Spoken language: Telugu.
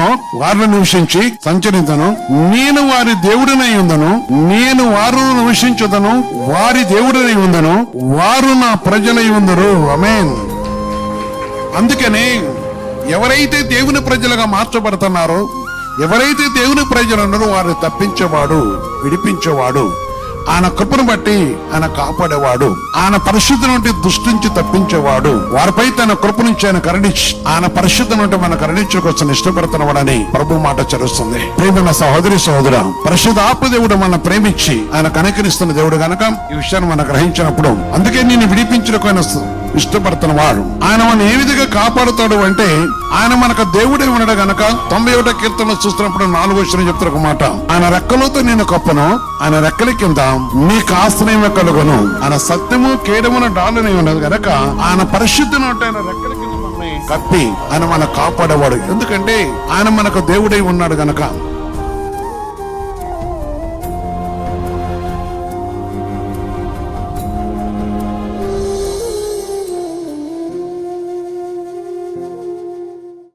నేను వారిని నివసించి సంచరించను నేను వారి దేవుడినై ఉందను. నేను వారు నివసించుదను. వారి దేవుడినై ఉందను. వారు నా ప్రజలై ఉందరు. అమేన్ అందుకనే ఎవరైతే దేవుని ప్రజలుగా మార్చబడుతున్నారో ఎవరైతే దేవుని ప్రజలు ఉన్నారో వారిని తప్పించేవాడు విడిపించేవాడు ఆయన కృపను బట్టి ఆయన కాపాడేవాడు. ఆయన పరిశుద్ధి నుండి దృష్టించి తప్పించేవాడు. వారిపై తన కృప నుంచి ఆయన కరుణించి ఆయన పరిశుద్ధి నుండి మన కరుణించుకొచ్చిన ఇష్టపడుతున్నవాడని ప్రభు మాట చరుస్తుంది ప్రేమ సహోదరి సహోదర పరిశుద్ధ దేవుడు మన ప్రేమించి ఆయన కనికరిస్తున్న దేవుడు గనక ఈ విషయాన్ని మనం గ్రహించినప్పుడు అందుకే నేను విడిపించడానికి ఇష్టపడుతున్న వాడు. ఆయన మన ఏ విధంగా కాపాడుతాడు అంటే ఆయన మనకు దేవుడే ఉన్నాడు గనక తొంభై ఒకటో కీర్తనలు చూస్తున్నప్పుడు నాలుగో వచ్చిన చెప్తారు ఒక మాట. ఆయన రెక్కలతో నేను కప్పను ఆయన రెక్కల కింద నీకు ఆశ్రయమే కలుగును. ఆయన సత్యము కేడమున డాలునే ఉన్నది గనక ఆయన పరిశుద్ధిని ఆయన రెక్కల కింద కప్పి ఆయన మన కాపాడేవాడు. ఎందుకంటే ఆయన మనకు దేవుడై ఉన్నాడు గనక.